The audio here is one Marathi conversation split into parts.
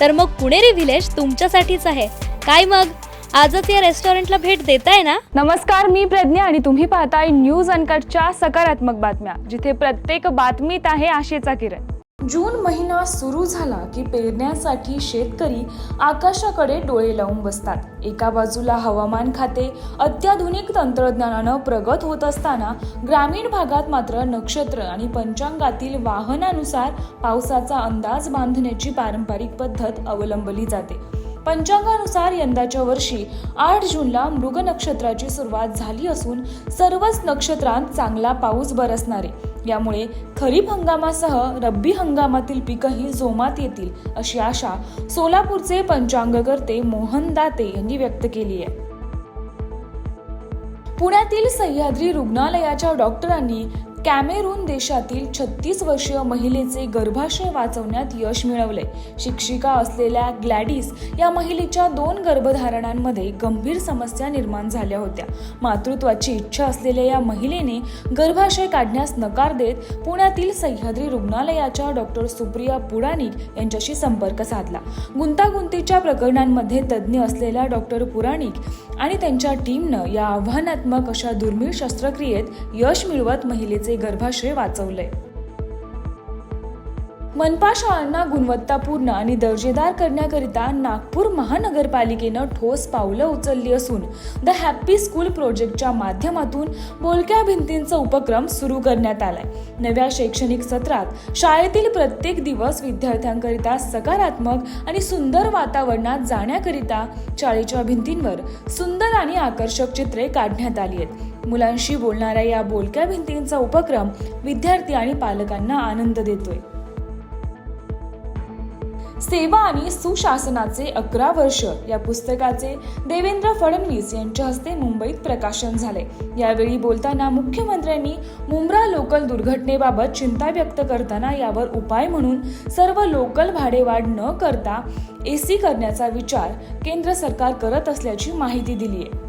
तर मग पुणेरी व्हिलेज तुमच्यासाठीच आहे. काय मग? आजच या रेस्टॉरंटला भेट देताय ना? नमस्कार मी प्रज्ञा आणि तुम्ही पाहताय न्यूज अनकटच्या सकारात्मक बातम्या जिथे प्रत्येक बातमीत आहे आशेचा किरण. जून महिना सुरू झाला की पेरण्यासाठी शेतकरी आकाशाकडे डोळे लावून बसतात. एका बाजूला हवामान खाते अत्याधुनिक तंत्रज्ञानानं प्रगत होत असताना ग्रामीण भागात मात्र नक्षत्र आणि पंचांगातील वाहनानुसार पावसाचा अंदाज बांधण्याची पारंपरिक पद्धत अवलंबली जाते. पंचांगानुसार यंदाच्या वर्षी आठ जूनला मृग नक्षत्राची सुरुवात झाली असून सर्वच नक्षत्रांत चांगला पाऊस बरसणारे. आहे यामुळे खरीप हंगामासह रब्बी हंगामातील पिकंही जोमात येतील अशी आशा सोलापूरचे पंचांगकर्ते मोहन दाते यांनी व्यक्त केली आहे. पुण्यातील सह्याद्री रुग्णालयाच्या डॉक्टरांनी कॅमेरून देशातील छत्तीस वर्षीय महिलेचे गर्भाशय वाचवण्यात यश मिळवले. शिक्षिका असलेल्या ग्लॅडिस या महिलेच्या दोन गर्भधारणांमध्ये गंभीर समस्या निर्माण झाल्या होत्या. मातृत्वाची इच्छा असलेल्या या महिलेने गर्भाशय काढण्यास नकार देत पुण्यातील सह्याद्री रुग्णालयाच्या डॉक्टर सुप्रिया पुराणिक यांच्याशी संपर्क साधला. गुंतागुंतीच्या प्रकरणांमध्ये तज्ज्ञ असलेल्या डॉक्टर पुराणिक आणि त्यांच्या टीमनं या आव्हानात्मक अशा दुर्मिळ शस्त्रक्रियेत यश मिळवत महिलेचे गर्भाशय वाचवलंय. मनपा शाळांना गुणवत्तापूर्ण आणि दर्जेदार करण्याकरिता नागपूर महानगरपालिकेनं ठोस पावलं उचलली असून द हॅप्पी स्कूल प्रोजेक्टच्या माध्यमातून बोलक्या भिंतींचा उपक्रम सुरू करण्यात आलाय. नव्या शैक्षणिक सत्रात शाळेतील प्रत्येक दिवस विद्यार्थ्यांकरिता सकारात्मक आणि सुंदर वातावरणात जाण्याकरिता शाळेच्या भिंतींवर सुंदर आणि आकर्षक चित्रे काढण्यात आली आहेत. मुलांशी बोलणाऱ्या या बोलक्या भिंतींचा उपक्रम विद्यार्थी आणि पालकांना आनंद देतोय. सेवा आणि सुशासनाचे अकरा वर्ष या पुस्तकाचे देवेंद्र फडणवीस यांच्या हस्ते मुंबईत प्रकाशन झाले. यावेळी बोलताना मुख्यमंत्र्यांनी मुंब्रा लोकल दुर्घटनेबाबत चिंता व्यक्त करताना यावर उपाय म्हणून सर्व लोकल भाडेवाढ न करता एसी करण्याचा विचार केंद्र सरकार करत असल्याची माहिती दिली आहे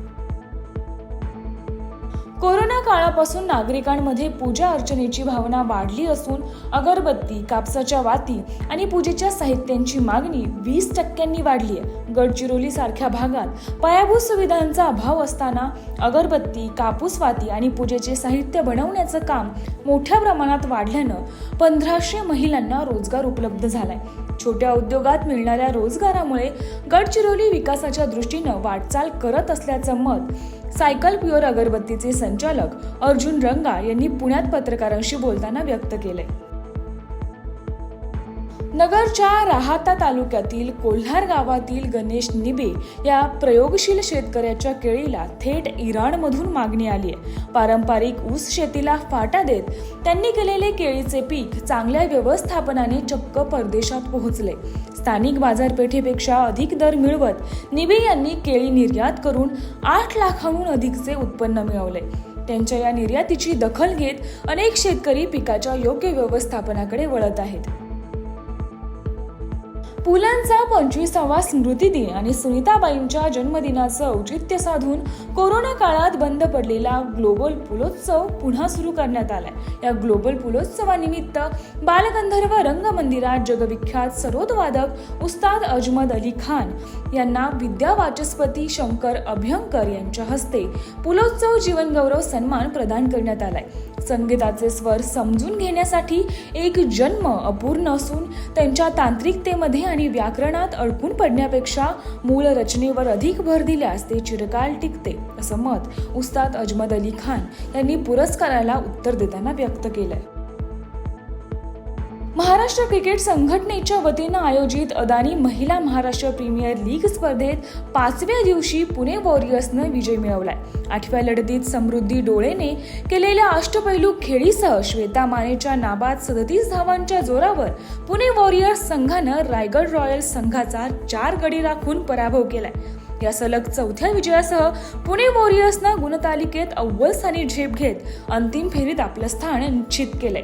कोरोना काळापासून नागरिकांमध्ये पूजा अर्चनेची भावना वाढली असून अगरबत्ती कापसाच्या वाती आणि पूजेच्या साहित्यांची मागणी वीस टक्क्यांनी वाढली आहे. गडचिरोली सारख्या भागात पायाभूत सुविधांचा अभाव असताना अगरबत्ती कापूस वाती आणि पूजेचे साहित्य बनवण्याचं काम मोठ्या प्रमाणात वाढल्यानं पंधराशे महिलांना रोजगार उपलब्ध झालाय. छोट्या उद्योगात मिळणाऱ्या रोजगारामुळे गडचिरोली विकासाच्या दृष्टीनं वाटचाल करत असल्याचं मत सायकल प्युअर अगरबत्तीचे संचालक अर्जुन रंगा यांनी पुण्यात पत्रकारांशी बोलताना व्यक्त केले नगरच्या राहाता तालुक्यातील कोल्हार गावातील गणेश निबे या प्रयोगशील शेतकऱ्याच्या केळीला थेट इराणमधून मागणी आली आहे पारंपरिक ऊस शेतीला फाटा देत त्यांनी केलेले केळीचे पीक चांगल्या व्यवस्थापनाने चक्क परदेशात पोहोचले. स्थानिक बाजारपेठेपेक्षा अधिक दर मिळवत निबे यांनी केळी निर्यात करून आठ लाखाहून अधिकचे उत्पन्न मिळवले. त्यांच्या या निर्यातीची दखल घेत अनेक शेतकरी पिकाच्या योग्य व्यवस्थापनाकडे वळत आहेत. पुलांचा पंचवीसावा स्मृती दिन आणि सुनीताबाईंच्या जन्मदिनाचं औचित्य साधून कोरोना काळात बंद पडलेला ग्लोबल पुलोत्सव पुन्हा सुरू करण्यात आलाय. या ग्लोबल पुलोत्सवानिमित्त बालगंधर्व रंगमंदिरात जगविख्यात सरोदवादक उस्ताद अजमद अली खान यांना विद्या वाचस्पती शंकर अभ्यंकर यांच्या हस्ते पुलोत्सव जीवनगौरव सन्मान प्रदान करण्यात आलाय. संगीताचे स्वर समजून घेण्यासाठी एक जन्म अपूर्ण असून त्यांच्या तांत्रिकतेमध्ये आणि व्याकरणात अडकून पडण्यापेक्षा मूळ रचनेवर अधिक भर दिल्यास ते चिरकाल टिकते असं मत उस्ताद अजमद अली खान यांनी पुरस्काराला उत्तर देताना व्यक्त केलंय. महाराष्ट्र क्रिकेट संघटनेच्या वतीनं आयोजित अदानी महिला महाराष्ट्र प्रीमियर लीग स्पर्धेत पाचव्या दिवशी पुणे वॉरियर्सनं विजय मिळवलाय. आठव्या लढतीत समृद्धी डोळेने केलेल्या अष्टपैलू खेळीसह श्वेता मानेच्या नाबाद सदतीस धावांच्या जोरावर पुणे वॉरियर्स संघानं रायगड रॉयल्स संघाचा चार गडी राखून पराभव केलाय. या सलग चौथ्या विजयासह पुणे वॉरियर्सनं गुणतालिकेत अव्वल स्थानी झेप घेत अंतिम फेरीत आपलं स्थान निश्चित केलंय.